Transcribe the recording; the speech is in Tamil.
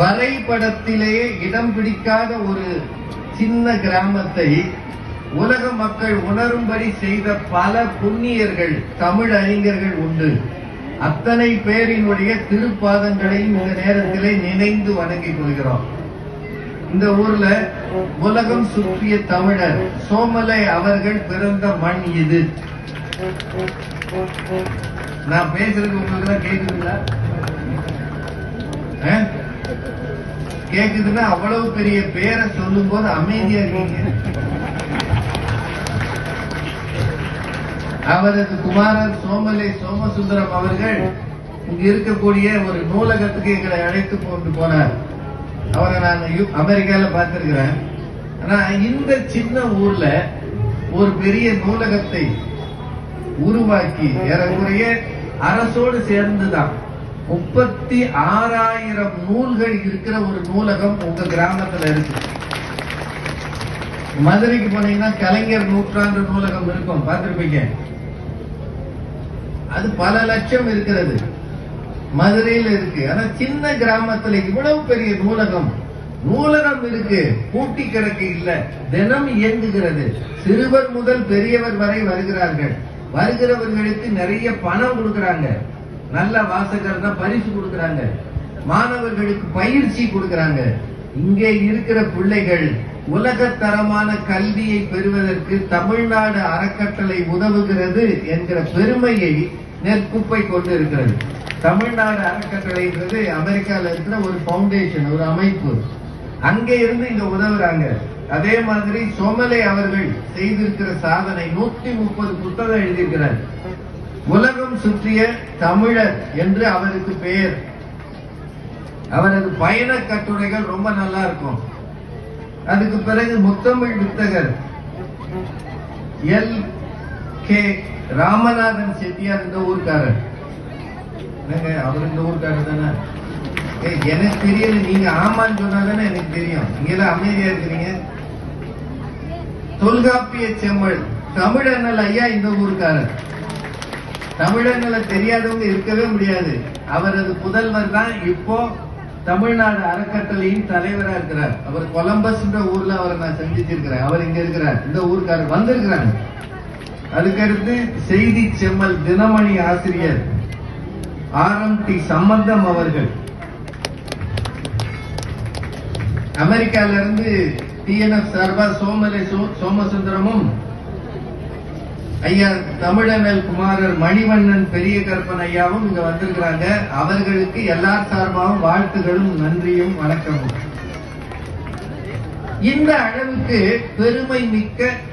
வரைபடத்திலேயே இடம் பிடிக்காத ஒரு சின்ன கிராமத்தை உலக மக்கள் உணரும்படி செய்த பல புண்ணியர்கள் தமிழ் அறிஞர்கள் உண்டு. அத்தனை பேரினுடைய திருப்பாதங்களையும் இந்த நேரத்திலே நினைந்து வணங்கிக் கொள்கிறோம். இந்த ஊர்ல உலகம் சுற்றிய தமிழர் சோமலை அவர்கள் பிறந்த மண் இது. நான் பேசுறது உங்களுக்கு கேட்குறீங்களா கேக்குதுங்களா? ஆ? கேக்குதுன்னா அவ்வளவு பெரிய பேரை சொல்லும் போது அமைதியா இருக்கீங்க. அவரது குமாரர் சோமலை சோமசுந்தரம் அவர்கள் இங்க இருக்கக்கூடிய ஒரு நூலகத்துக்கு எங்களை அழைத்து கொண்டு போனார். அவரை நான் அமெரிக்கால பார்த்திருக்கிறேன். ஆனா இந்த சின்ன ஊர்ல ஒரு பெரிய நூலகத்தை உருவாக்கி ஏறக்குறைய அரசோடு சேர்ந்துதான் முப்பத்தி ஆறாயிரம் நூல்கள் இருக்கிற ஒரு நூலகம் உங்க கிராமத்துல இருக்கு. மதுரைக்கு போனீங்கன்னா கலைஞர் நூற்றாண்டு நூலகம் இருக்கும். பார்த்திருப்பீங்க? அது பல லட்சம் இருக்கிறது. மதுரையில இருக்கு. ஆனா சின்ன கிராமத்துல இவ்வளவு பெரிய நூலகம் நூலகம் இருக்கு. பூட்டி கிடக்கு இல்ல. தினம் இயங்குகிறது. சிறுவர் முதல் பெரியவர் வரை வருகிறார்கள். வருகிறவர்களுக்கு நிறைய பணம் கொடுக்கறாங்க. நல்ல வாசகர்னா பரிசு கொடுக்கறாங்க. மாணவர்களுக்கு பயிற்சி கொடுக்கறாங்க. இங்கே இருக்கிற பிள்ளைகள் உலகத்தரமான கல்வியை பெறுவதற்கு தமிழ்நாடு அறக்கட்டளை உதவுகிறது என்கிற பெருமையை நெற்குப்பை கொண்டு இருக்கிறது தமிழ்நாடு அறக்கட்டளைன்றது அமெரிக்கால இருக்கிற ஒரு பவுண்டேஷன் ஒரு அமைப்பு. அங்கே இருந்து இங்க உதவுறாங்க. அதே மாதிரி சோமலை அவர்கள் செய்திருக்கிற சாதனை நூத்தி முப்பது புத்தகம் எழுதியிருக்கிறார். உலகம் சுற்றிய தமிழர் என்று அவருக்கு பெயர். அவரது பயண கட்டுரைகள் ரொம்ப நல்லா இருக்கும். அதுக்கு பிறகு முத்தமிழ் வித்தகர் எல். கே. ராமநாதன் செட்டியார் இந்த ஊர்க்காரர். என்னங்க அவர் இந்த ஊர்க்காரர் தானே? எனக்கு தெரியல நீங்க ஆமான்னு சொன்னா தானே எனக்கு தெரியும். நீங்க அமைதியா இருக்கிறீங்க. தொல்காப்பிய செம்மல் தமிழண்ணல் ஐயா இந்த ஊருக்காரர். தமிழர்களை தெரியாதவங்க இருக்கவே முடியாது. அவரது புதல்வர் தான். இப்போ தமிழ்நாடு அறக்கட்டளையின் தலைவரா இருக்கிறார். அவர் கொலம்பஸ்ன்ற ஊர்ல அவரை நான் சந்திச்சிருக்கிறேன். அவர் இங்க இருக்கிறார். இந்த ஊருக்காரர் வந்திருக்கிறாங்க. அதுக்கடுத்து செய்தி செம்மல் தினமணி ஆசிரியர் ஆர் எம் டி சம்பந்தம் அவர்கள். அமெரிக்கால இருந்து டிஎன்எஃப் சார்பா சோமலை சோ- சோமசுந்தரமும் ஐயா தமிழனல் குமாரர் மணிவண்ணன் பெரிய கற்பன் ஐயாவும் இங்க வந்திருக்கிறாங்க. அவர்களுக்கு எல்லார் சார்பாகவும் வாழ்த்துகளும் நன்றியும் வணக்கமும். இந்த அளவுக்கு பெருமை மிக்க